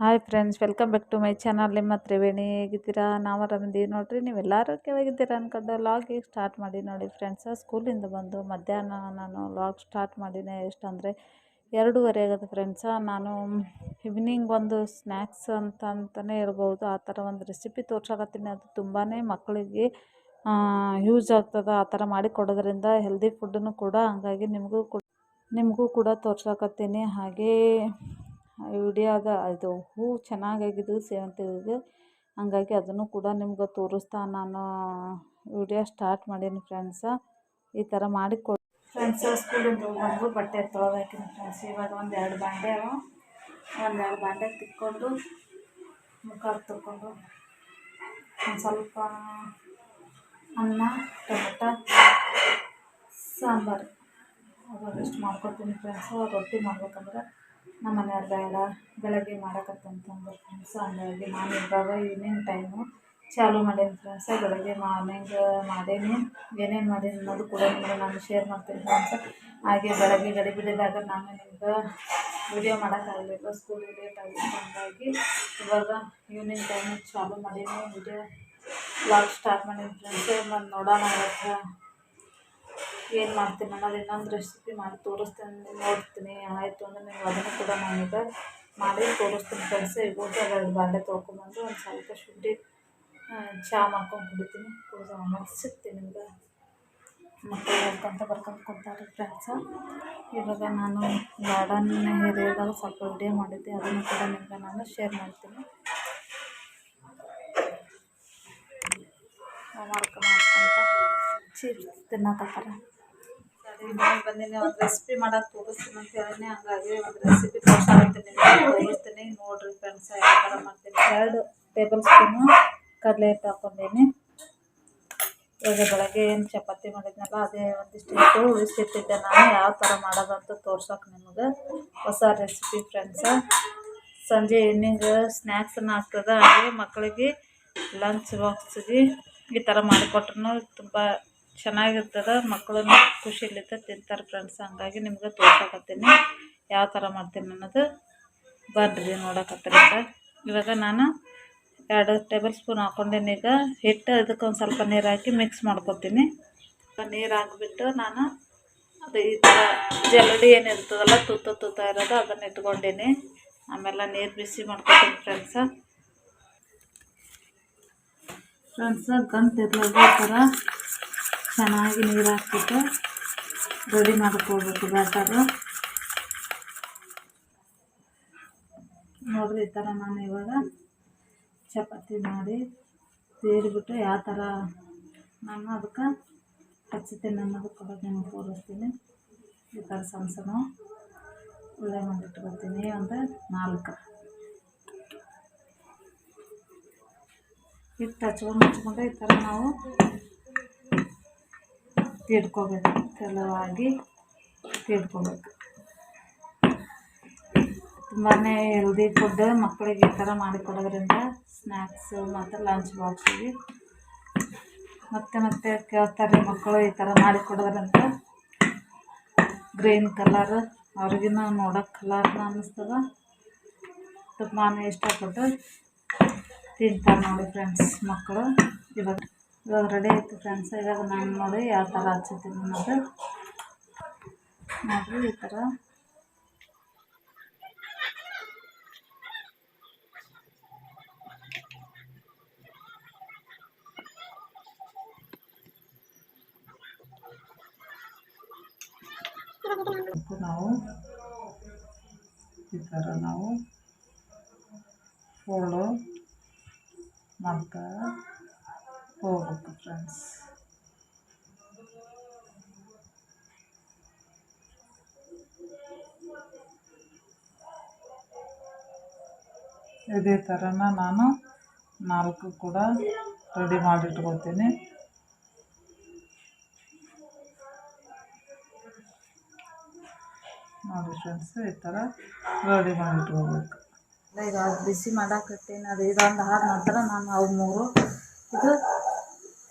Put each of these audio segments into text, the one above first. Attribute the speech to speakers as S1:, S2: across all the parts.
S1: Hi friends, welcome back to my channel. ನಿಮ್ಮ ತ್ರಿವೇಣಿ ಹೇಗಿದ್ದೀರಾ? ನಾವು ಆರಾಮಿದ್ದೀವಿ ನೋಡಿರಿ ನೀವೆಲ್ಲ ಹೇಗಿದ್ದೀರಾ ಅಂದ್ಕೊಂಡು ಲಾಗ್ ಈಗ ಸ್ಟಾರ್ಟ್ ಮಾಡಿ ನೋಡಿ ಫ್ರೆಂಡ್ಸ್ ಸ್ಕೂಲಿಂದ ಬಂದು ಮಧ್ಯಾಹ್ನ ನಾನು ಲಾಗ್ ಸ್ಟಾರ್ಟ್ ಮಾಡಿನೇ ಎಷ್ಟಂದರೆ ಎರಡೂವರೆ ಆಗುತ್ತೆ ಫ್ರೆಂಡ್ಸ ನಾನು ಈವ್ನಿಂಗ್ ಒಂದು ಸ್ನ್ಯಾಕ್ಸ್ ಅಂತ ಅಂತಲೇ ಹೇಳ್ಬೋದು ಆ ಥರ ಒಂದು ರೆಸಿಪಿ ತೋರ್ಸಕತ್ತೀನಿ. ಅದು ತುಂಬಾ ಮಕ್ಕಳಿಗೆ ಯೂಸ್ ಆಗ್ತದೆ. ಆ ಥರ ಮಾಡಿ ಕೊಡೋದ್ರಿಂದ ಹೆಲ್ದಿ ಫುಡ್ಡನ್ನು ಕೂಡ ಹಂಗಾಗಿ ನಿಮಗೂ ನಿಮಗೂ ಕೂಡ ತೋರ್ಸಕತ್ತೀನಿ. ಹಾಗೇ ವಿಡಿಯೋದ ಇದು ಹೂ ಚೆನ್ನಾಗಾಗಿದ್ದು ಸೇವಂತಿ ಹೂವಿಗೆ. ಹಂಗಾಗಿ ಅದನ್ನು ಕೂಡ ನಿಮ್ಗೆ ತೋರಿಸ್ತಾ ನಾನು ವಿಡಿಯೋ ಸ್ಟಾರ್ಟ್ ಮಾಡೀನಿ ಫ್ರೆಂಡ್ಸ. ಈ ಥರ ಮಾಡಿ ಕೊಡಿ ಫ್ರೆಂಡ್ಸ, ಸ್ಕೂಲಿಂದ ಬಂದು ಬಟ್ಟೆ ತೊಳೆದಾಕಿನಿ ಫ್ರೆಂಡ್ಸ್. ಇವಾಗ ಒಂದು ಎರಡು ಬಾಂಡೆ ಒಂದು ಎರಡು ಬಾಂಡೆ ತಿಕ್ಕೊಂಡು ಮುಖ ತಕ್ಕೊಂಡು ಒಂದು ಸ್ವಲ್ಪ ಅನ್ನ, ಟೊಮೆಟೊ, ಸಾಂಬಾರು. ಅದಷ್ಟು ಮಾಡ್ಕೊತೀನಿ ಫ್ರೆಂಡ್ಸು. ರೊಟ್ಟಿ ಮಾಡ್ಬೇಕಂದ್ರೆ. ನಮ್ಮ ಮನೆಯವ್ರು ಬೇಡ ಬೆಳಗ್ಗೆ ಮಾಡಕತ್ತಂತಂದ್ರೆ ಫ್ರೆಂಡ್ಸ್ ಹಂಗಾಗಿ ನಾನು ಇವಾಗ ಈವ್ನಿಂಗ್ ಟೈಮು ಚಾಲೂ ಮಾಡೀನಿ ಫ್ರೆಂಡ್ಸ ಬೆಳಗ್ಗೆ ಮಾರ್ನಿಂಗ್ ಮಾಡೇನಿ, ಏನೇನು ಮಾಡೀನಿ ಅನ್ನೋದು ಕೂಡ ನಿಮಗೆ ನಾನು ಶೇರ್ ಮಾಡ್ತೀನಿ ಫ್ರೆಂಡ್ಸ ಹಾಗೆ ಬೆಳಗ್ಗೆ ಗಡಿ ಬಿಡಿದಾಗ ನಾನು ನಿಮ್ಗೆ ವಿಡಿಯೋ ಮಾಡೋಕ್ಕಾಗಲಿಲ್ಲ ಸ್ಕೂಲಿಗೆ ಲೇಟ್ ಆಗಿತ್ತು ಹಂಗಾಗಿ ಇವಾಗ ಈವ್ನಿಂಗ್ ಟೈಮು ಚಾಲೂ ಮಾಡೀನಿ ವಿಡಿಯೋ ವ್ಲಾಗ್ ಸ್ಟಾರ್ಟ್ ಮಾಡೀನಿ ಫ್ರೆಂಡ್ಸ್ ಮತ್ತು ನೋಡೋಣ ಏನು ಮಾಡ್ತೀನಿ ಅನ್ನೋದು ಇನ್ನೊಂದು ರೆಸಿಪಿ ಮಾಡಿ ತೋರಿಸ್ತೀನಿ, ನೋಡ್ತೀನಿ. ಆಯಿತು ಅಂದರೆ ನೀವು ಅದನ್ನು ಕೂಡ ನಾನೀಗ ಮಾಡಿ ತೋರಿಸ್ತೀನಿ ಫ್ರೆಂಡ್ಸ್ ಈಗ ಅದೆರಡು ಬಾಂಡೆ ತೊಳ್ಕೊಂಬಂದು ಒಂದು ಸ್ವಲ್ಪ ಶುಂಠಿ ಚಹಾ ಮಾಡ್ಕೊಂಡು ಕುಡಿತೀನಿ. ಕುಡಿದು ಆಮೇಲೆ ನಿಮ್ಗೆ ಮಕ್ಕಳು ಹೋಗ್ಕೊಂತ ಬರ್ಕೊಂತ ಕೊಡ್ತಾರೆ ಫ್ರೆಂಡ್ಸ ಇವಾಗ ನಾನು ಗಾರ್ಡನ್ ಏರಿಯಾದಾಗ ಸ್ವಲ್ಪ ವಿಡಿಯೋ ಮಾಡಿದ್ದೆ. ಅದನ್ನು ಕೂಡ ನಿಮ್ಗೆ ನಾನು ಶೇರ್ ಮಾಡ್ತೀನಿ. ಮಾಡ್ಕೊಂಡು ಮಾಡ್ಕೊಂತ ಚೀಪ್ಸ್ ತಿನ್ನಕತ್ತಾರ. ಮನೆಗೆ ಬಂದಿನಿ ಒಂದು ರೆಸಿಪಿ ಮಾಡೋದು ತೋರಿಸ್ತೀನಿ ಅಂತ ಹೇಳಿನಿ ಹಂಗಾಗಿ ಒಂದು ರೆಸಿಪಿ ತೋರಿಸ್ತೀನಿ ತೋರಿಸ್ತೀನಿ. ನೋಡಿರಿ ಫ್ರೆಂಡ್ಸ್ ಯಾವ ಥರ ಮಾಡ್ತೀನಿ. ಎರಡು ಟೇಬಲ್ ಸ್ಪೂನು ಕಡಲೆ ಹಿಟ್ಟು ಹಾಕ್ಕೊಂಡೀನಿ. ಇವಾಗ ಬೆಳಗ್ಗೆ ಏನು ಚಪಾತಿ ಮಾಡಿದ್ನಲ್ಲ, ಅದೇ ಒಂದಿಷ್ಟು ಇಟ್ಟು ಉಳಿಸಿಟ್ಟಿದ್ದೆ ನಾನು. ಯಾವ ಥರ ಮಾಡೋದಂತ ತೋರ್ಸೋಕೆ ನಿಮಗೆ ಹೊಸ ರೆಸಿಪಿ ಫ್ರೆಂಡ್ಸ ಸಂಜೆ ಈವ್ನಿಂಗ್ ಸ್ನ್ಯಾಕ್ಸನ್ನು ಆಗ್ತದೆ, ಹಾಗೆ ಮಕ್ಕಳಿಗೆ ಲಂಚ್ ಬಾಕ್ಸಿಗೆ ಈ ಥರ ಮಾಡಿಕೊಟ್ರು ತುಂಬ ಚೆನ್ನಾಗಿರ್ತದೆ ಮಕ್ಕಳು ಖುಷಿಲಿಂದ ತಿಂತಾರೆ ಫ್ರೆಂಡ್ಸ್ ಹಂಗಾಗಿ ನಿಮ್ಗೆ ತೋರ್ಸಕತ್ತೀನಿ. ಯಾವ ಥರ ಮಾಡ್ತೀನಿ ಅನ್ನೋದು ಬರ್ರಿ ನೋಡಕತ್ತೀರ ಇವಾಗ ನಾನು ಎರಡು ಟೇಬಲ್ ಸ್ಪೂನ್ ಹಾಕ್ಕೊಂಡೀನಿ ಈಗ ಹಿಟ್ಟು ಅದಕ್ಕೆ ಒಂದು ಸ್ವಲ್ಪ ನೀರು ಹಾಕಿ ಮಿಕ್ಸ್ ಮಾಡ್ಕೊತೀನಿ. ನೀರು ಹಾಕ್ಬಿಟ್ಟು ನಾನು ಅದು ಈ ಥರ ಜಲ್ಡಿ ಏನಿರ್ತದಲ್ಲ ತುತ್ತ ತುತ್ತ ಇರೋದು ಅದನ್ನು ಇಟ್ಕೊಂಡೀನಿ. ಆಮೇಲೆ ನೀರು ಬಿಸಿ ಮಾಡ್ಕೊತೀನಿ ಫ್ರೆಂಡ್ಸ ಫ್ರೆಂಡ್ಸ ಗಂಟು ಇರಲಿಲ್ಲ ಈ ಥರ ಚೆನ್ನಾಗಿ ನೀರು ಹಾಕ್ಬಿಟ್ಟು ರೆಡಿ ಮಾಡ್ಕೊಳ್ಬೇಕು ಬ್ಯಾಟರು ನೋಡಿರಿ ಈ ಥರ ನಾನು ಇವಾಗ ಚಪಾತಿ ಮಾಡಿ ತೀರಿಬಿಟ್ಟು ಯಾವ ಥರ ನಾನು ಅದಕ್ಕೆ ಹಚ್ಚುತ್ತೇನೆ ಅನ್ನೋದು ಕೂಡ ನಿಮ್ಗೆ ತೋರಿಸ್ತೀನಿ. ಈ ಥರ ಸಣ್ಣ ಸಣ್ಣ ಉಳ್ಳೆ ಮಾಡಿಟ್ಕೊತೀನಿ ಒಂದು ನಾಲ್ಕು. ಹಿಟ್ಟು ಹಚ್ಕೊಂಡು ಹಚ್ಕೊಂಡು ಈ ಥರ ನಾವು ತೀಡ್ಕೋಬೇಕು ತೆಳುವಾಗಿ ತೀಡ್ಕೋಬೇಕು ತುಂಬಾ ಹೆಲ್ದಿ ಫುಡ್ ಮಕ್ಕಳಿಗೆ ಈ ಥರ ಮಾಡಿಕೊಡೋದ್ರಿಂದ ಸ್ನ್ಯಾಕ್ಸು ಮತ್ತು ಲಂಚ್ ಬಾಕ್ಸಿಗೆ ಮತ್ತೆ ಮತ್ತೆ ಕೇಳ್ತಾರೆ ಮಕ್ಕಳು ಈ ಥರ ಮಾಡಿಕೊಡೋದ್ರಿಂದ ಗ್ರೀನ್ ಕಲರ್ ಅವ್ರಿಗಿನ ನೋಡೋಕೆ ಕಲರ್ನ ಅನ್ನಿಸ್ತದ. ತುಂಬಾ ಇಷ್ಟಪಟ್ಟು ತಿಂತಾರೆ ನೋಡಿ ಫ್ರೆಂಡ್ಸ್ ಮಕ್ಕಳು. ಇವಾಗ ಇವಾಗ ರೆಡಿ ಆಯಿತು ಫ್ರೆಂಡ್ಸ್ ಇವಾಗ ನಾನು ನೋಡಿ ಯಾವ ಥರ ಹಚ್ಚಿದ್ದೀನಿ ನೋಡಿ. ನೋಡಿರಿ ಈ ಥರ ನಾವು. ಈ ಥರ ನಾವು. ಫೋಲ್ಡು ಮಾಡ್ತಾ ಹೋಗ್ಬೇಕು ಫ್ರೆಂಡ್ಸ್ ಇದೇ ಥರನ ನಾನು ನಾಲ್ಕು ಕೂಡ ರೆಡಿ ಮಾಡಿಟ್ಕೊತೀನಿ ನೋಡಿ ಫ್ರೆಂಡ್ಸ್ ಈ ಥರ ರೆಡಿ ಮಾಡಿಟ್ಕೋಬೇಕು ಈಗ ಬಿಸಿ ಮಾಡಾಕತ್ತೀನಿ. ಅದು ಇದೊಂದು ಆದ ನಂತರ ನಾನು ಅವು ಮೂರು ಇದು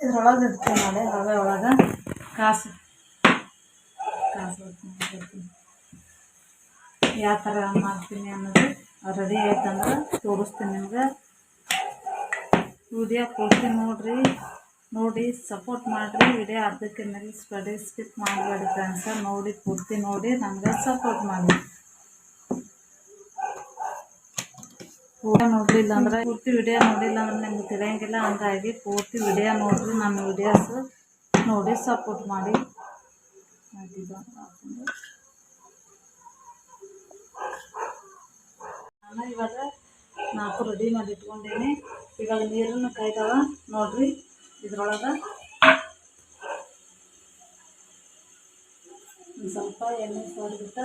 S1: ಇದ್ರೊಳಗೆ ಇಡ್ತೀನಿ ನೋಡಿ ರವೆ ಒಳಗೆ ಕಾಸು. ಕಾಸು ಯಾವ ಥರ ಮಾಡ್ತೀನಿ ಅನ್ನೋದು ರೆಡಿ ಆಯ್ತಂದ್ರೆ ತೋರಿಸ್ತೀನಿ ನಿಮ್ಗೆ. ವಿಡಿಯೋ ಕೊಡ್ತೀನಿ ನೋಡಿರಿ. ನೋಡಿ ಸಪೋರ್ಟ್ ಮಾಡಿರಿ. ವಿಡಿಯೋ ಅರ್ಧಕ್ಕೆ ನಿಲ್ಲಿಸ್ಬೇಡಿ ಸ್ಕಿಪ್ ಮಾಡಬೇಡಿ ಫ್ರೆಂಡ್ಸ ನೋಡಿ, ಪೂರ್ತಿ ನೋಡಿ, ನಮ್ಗೆ ಸಪೋರ್ಟ್ ಮಾಡಿ. ವಿಡಿಯೋ ನೋಡಲಿಲ್ಲ ಅಂದ್ರೆ, ಪೂರ್ತಿ ವಿಡಿಯೋ ನೋಡಿಲ್ಲ ಅಂದ್ರೆ ನಿಮ್ಗೆ ತಿಳಿಯಂಗಿಲ್ಲ ಹಂಗಾಗಿ ಪೂರ್ತಿ ವಿಡಿಯೋ ನೋಡಿರಿ ನನ್ನ ವಿಡಿಯೋಸ್ ನೋಡಿ ಸಪೋರ್ಟ್ ಮಾಡಿ. ನಾನು ಇವಾಗ ನಾಲ್ಕು ರೆಡಿ ಮಾಡಿ ಇಟ್ಕೊಂಡೇನಿ. ಇವಾಗ ನೀರನ್ನು ಕಾಯ್ತಾವ ನೋಡ್ರಿ ಇದ್ರೊಳಗೆ. ಸ್ವಲ್ಪ ಎಣ್ಣೆ ಸೋಡ್ಬಿಟ್ಟು.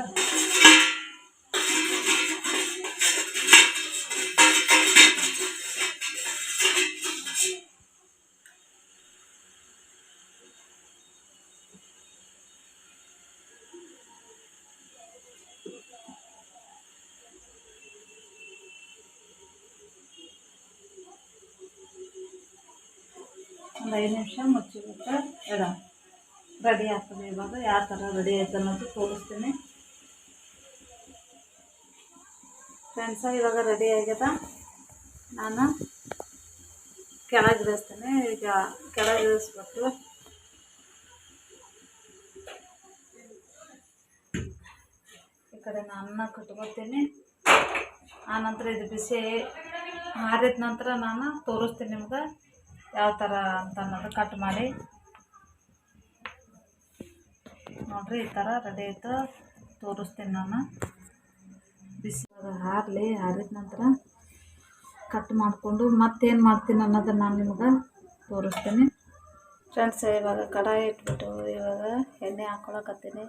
S1: ಒಂದು ಐದು ನಿಮಿಷ ಮುಚ್ಚಿಬಿಟ್ಟು ಇಡೋಣ ರೆಡಿ ಆಗ್ತದೆ ಇವಾಗ. ಯಾವ ಥರ ರೆಡಿ ಆಯ್ತು ಅನ್ನೋದು ತೋರಿಸ್ತೀನಿ. ಫ್ರೆಂಡ್ಸ ಇವಾಗ ರೆಡಿ ಆಗ್ಯದ. ನಾನು ಕೆಳಗೆ ಇಳಿಸ್ತೀನಿ ಈಗ ಕೆಳಗೆ ಇಳಿಸ್ಬಿಟ್ಟು ಈ ಕಡೆ ನಾನು ಅನ್ನ ಕಟ್ಕೊತೀನಿ ಆನಂತರ ಇದು ಬಿಸಿ ಆರಿದ ನಂತರ ನಾನು ತೋರಿಸ್ತೀನಿ ನಿಮ್ಗೆ. ಯಾವ ಥರ ಅಂತ ಅನ್ನೋದು ಕಟ್ ಮಾಡಿ. ನೋಡಿರಿ ಈ ಥರ ರೆಡಿ ಆಯಿತು. ತೋರಿಸ್ತೀನಿ ನಾನು. ಬಿಸಿ ಹಾರಲಿ, ಹಾರಿದ ನಂತರ ಕಟ್ ಮಾಡಿಕೊಂಡು ಮತ್ತೇನು ಮಾಡ್ತೀನಿ ಅನ್ನೋದನ್ನು ನಾನು ನಿಮ್ಗೆ ತೋರಿಸ್ತೀನಿ. ಫ್ರೆಂಡ್ಸ್ ಇವಾಗ ಕಡಾಯಿ ಇಟ್ಬಿಟ್ಟು ಇವಾಗ ಎಣ್ಣೆ ಹಾಕೊಳಕತ್ತೀನಿ.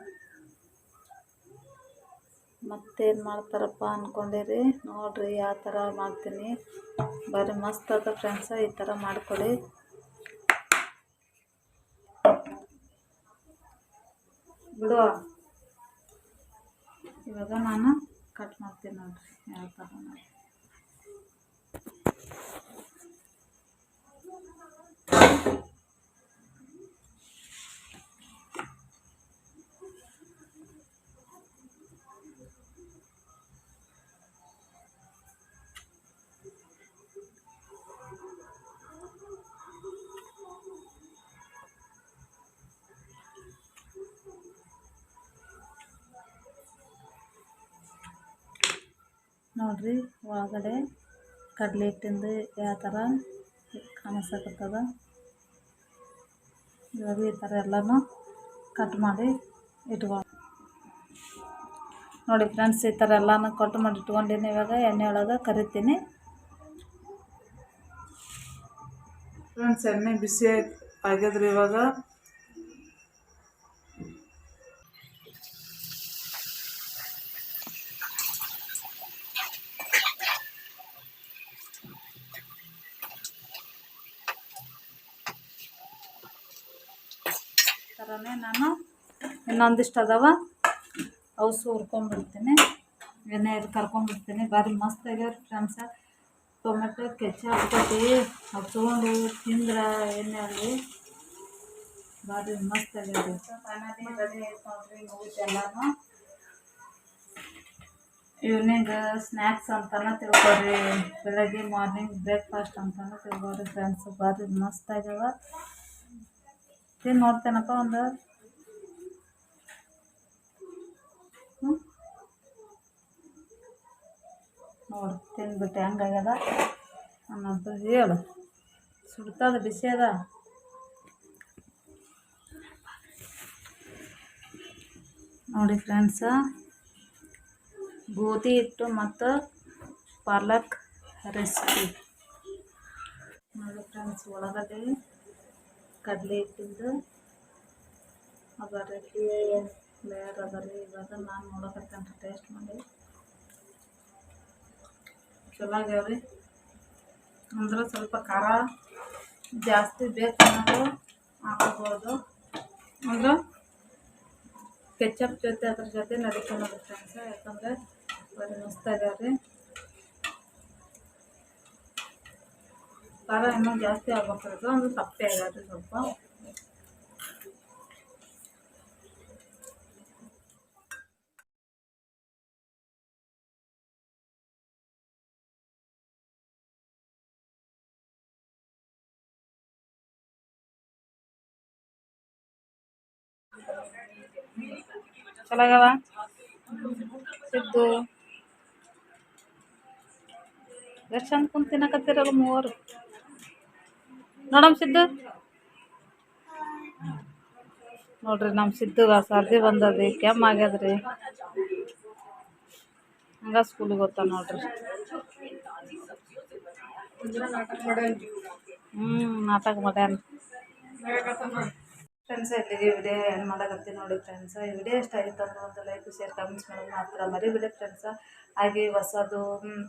S1: ಮತ್ತೇನು ಮಾಡ್ತಾರಪ್ಪ ಅಂದ್ಕೊಂಡಿರಿ ನೋಡಿರಿ ಯಾವ ಥರ ಮಾಡ್ತೀನಿ. ಬರೀ ಮಸ್ತ್ ಅದ ಫ್ರೆಂಡ್ಸ ಈ ಥರ ಮಾಡ್ಕೊಳ್ಳಿ ಬಿಡುವ ಇವಾಗ ನಾನು ಕಟ್ ಮಾಡ್ತೀನಿ ನೋಡಿರಿ, ಯಾವ ಥರ ನೋಡ್ರಿ, ಒಳಗಡೆ ಕಡಲೆ ಹಿಟ್ಟಿಂದು ಯಾವ ಥರ ಕಾಣಿಸಕತ್ತದ ಇವಾಗ ಈ ಥರ ಎಲ್ಲನೂ ಕಟ್ ಮಾಡಿ ಇಟ್ಕೊ ನೋಡಿ ಫ್ರೆಂಡ್ಸ್ ಈ ಥರ ಎಲ್ಲನೂ ಕಟ್ ಮಾಡಿ ಇಟ್ಕೊಂಡಿನಿ. ಇವಾಗ ಎಣ್ಣೆ ಒಳಗೆ ಕರಿತೀನಿ.
S2: ಫ್ರೆಂಡ್ಸ್ ಎಣ್ಣೆ ಬಿಸಿ ಆಯ್ತು ಆಗ್ಯದ್ರಿ ಇವಾಗ.
S1: ಥರನೇ ನಾನು ಇನ್ನೊಂದಿಷ್ಟು ಅದಾವ ಅವು ಹುರ್ಕೊಂಡ್ಬಿಡ್ತೀನಿ ಎಣ್ಣೆಯಲ್ಲಿ ಕರ್ಕೊಂಡ್ಬಿಡ್ತೀನಿ. ಭಾರಿ ಮಸ್ತ್ ಆಗ್ಯಾವ್ರಿ ಫ್ರೆಂಡ್ಸ. ಟೊಮೆಟೊ, ಕೆಚಪ್ ಅವು ಹಚ್ಕೊಂಡು ತಿಂದ್ರೆ ಎಣ್ಣೆಯಲ್ಲಿ ಭಾರಿ ಮಸ್ತ್ ಆಗ್ಯಾವ್ರಿ. ಫೈನಲಿ ರೆಡಿ ಆಯ್ತು ಈವ್ನಿಂಗ್ ಸ್ನ್ಯಾಕ್ಸ್ ಅಂತಲೂ ತಿಳ್ಕೊರಿ ಬೆಳಗ್ಗೆ ಮಾರ್ನಿಂಗ್ ಬ್ರೇಕ್ಫಾಸ್ಟ್ ಅಂತಲೂ ತಿಳ್ಕೊರಿ ಫ್ರೆಂಡ್ಸ್ ಭಾರಿ ಮಸ್ತ್ ಆಗ್ಯಾವ. ತಿಂದು ನೋಡ್ತೇನಪ್ಪ ಒಂದು? ಹ್ಞೂ ನೋಡಿ, ತಿಂದ್ಬಿಟ್ಟೆ, ಹಂಗಾಗ್ಯದ? ಅನ್ನೋದು ಹೇಳು. ಸುಡ್ತದ, ಬಿಸಿ ಅದ? ನೋಡಿ ಫ್ರೆಂಡ್ಸ ಗೋಧಿ ಹಿಟ್ಟು ಮತ್ತು ಪಾಲಕ್ ರೆಸಿಪಿ ನೋಡಿ ಫ್ರೆಂಡ್ಸ್ ಒಳಗಡೆ ಕಡಲೆ ಹಿಟ್ಟಿಂದು ಅದ ರೀ ಲೇಯರ್ ಅದ ಇವಾಗ ನಾನು ನೋಡಕತ್ತೇನೆ ಟೇಸ್ಟ್ ಮಾಡಿ. ಚಲೋ ಅಂದ್ರೆ ಸ್ವಲ್ಪ ಖಾರ ಜಾಸ್ತಿ ಬೇಕು ಅನ್ನೋದು ಹಾಕೋಬೋದು. ಅಂದ್ರೆ ಕೆಚಪ್ ಜೊತೆ ಅದ್ರ ಜೊತೆ ನಡೀತಾನೆ ಫ್ರೆಂಡ್ಸ್ ಯಾಕಂದರೆ ಬರೀ ಮಸ್ತ್ ಖಾರ ಇನ್ನೂ ಜಾಸ್ತಿ ಆಗ್ಬೇಕಾದ್ರೆ ಒಂದು ಸಪ್ಪೆ ಆಗೋದು ಸ್ವಲ್ಪ. ಚಲಾಗವ ಸಿದ್ದು? ಎಷ್ಟು ಚಂದ ಕುಂತು ತಿನ್ನಕತ್ತೀರಲ್ಲ ಮೂವರು. ನೋಡಮ್ ಸಿದ್ದು? ನೋಡ್ರಿ ನಮ್ಮ ಸಿದ್ದುಗ ಸರ್ದಿ ಬಂದದ್ರಿ ಕೆಮ್ಮ ಆಗ್ಯದ್ರಿ. ಹಂಗ ಸ್ಕೂಲಿಗೆ ಗೊತ್ತ ನೋಡ್ರಿ. ಹ್ಞೂ ನಾಟಕ ಮಾಡ್ಯಾನ. ಫ್ರೆಂಡ್ಸ್ ಇಲ್ಲಿಗೆ ವಿಡಿಯೋ ಏನು ಮಾಡಕತ್ತಿ ನೋಡಿ ಫ್ರೆಂಡ್ಸ್ ಈ ವಿಡಿಯೋ ಇಷ್ಟ ಆಯಿತು ಅಂದ್ರೆ ಒಂದು ಲೈಕ್ ಶೇರ್ ಕಮೆಂಟ್ಸ್ ಮಾಡೋದು ಮಾತ್ರ ಮರಿಬೇಡಿ ಫ್ರೆಂಡ್ಸ ಹಾಗೆ ಹೊಸದು ಹ್ಮ್,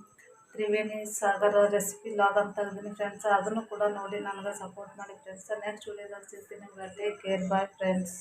S1: ತ್ರಿವೇಣಿ ಸಾಗರ ರೆಸಿಪಿ ಲಾಗ್ ಅಂತ ಇದ್ದೀನಿ ಫ್ರೆಂಡ್ಸ್ ಅದನ್ನು ಕೂಡ ನೋಡಿ ನನಗೆ ಸಪೋರ್ಟ್ ಮಾಡಿ ಫ್ರೆಂಡ್ಸ್ ನೆಕ್ಸ್ಟ್ ವಿಡಿಯೋದಲ್ಲಿ ಸಿಗ್ತೀನಿ ಟೇಕ್ ಕೇರ್ ಬಾಯ್ ಫ್ರೆಂಡ್ಸ್